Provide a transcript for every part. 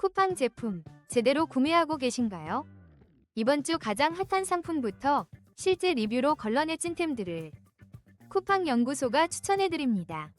쿠팡 제품 제대로 구매하고 계신가요? 이번 주 가장 핫한 상품부터 실제 리뷰로 걸러내 찐템들을 쿠팡 연구소가 추천해드립니다.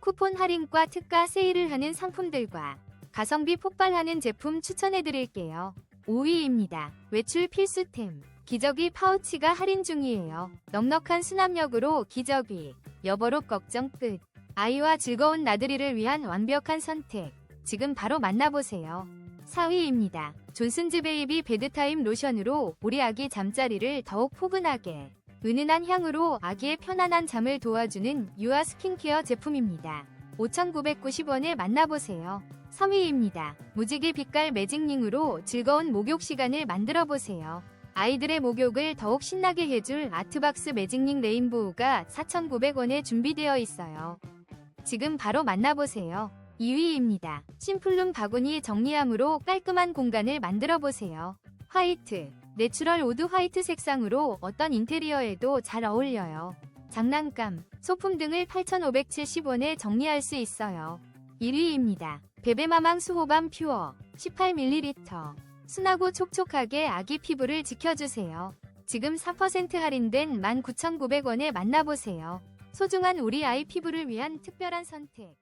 쿠폰 할인과 특가 세일을 하는 상품들과 가성비 폭발하는 제품 추천해드릴게요. 5위입니다. 외출 필수템. 기저귀 파우치가 할인 중이에요. 넉넉한 수납력으로 기저귀, 여벌옷 걱정 끝. 아이와 즐거운 나들이를 위한 완벽한 선택. 지금 바로 만나보세요. 4위입니다. 존슨즈 베이비 베드타임 로션으로 우리 아기 잠자리를 더욱 포근하게, 은은한 향으로 아기의 편안한 잠을 도와주는 유아 스킨케어 제품입니다. 5,990원에 만나보세요. 3위입니다. 무지개 빛깔 매직링으로 즐거운 목욕 시간을 만들어 보세요. 아이들의 목욕을 더욱 신나게 해줄 아트박스 매직링 레인보우가 4,900원에 준비되어 있어요. 지금 바로 만나보세요. 2위입니다. 심플룸 바구니 정리함으로 깔끔한 공간을 만들어 보세요. 화이트, 내추럴 오드 화이트 색상으로 어떤 인테리어에도 잘 어울려요. 장난감, 소품 등을 8,570원에 정리할 수 있어요. 1위입니다. 베베마망 수호밤 퓨어 18ml 순하고 촉촉하게 아기 피부를 지켜주세요. 지금 4% 할인된 19,900원에 만나보세요. 소중한 우리 아이 피부를 위한 특별한 선택.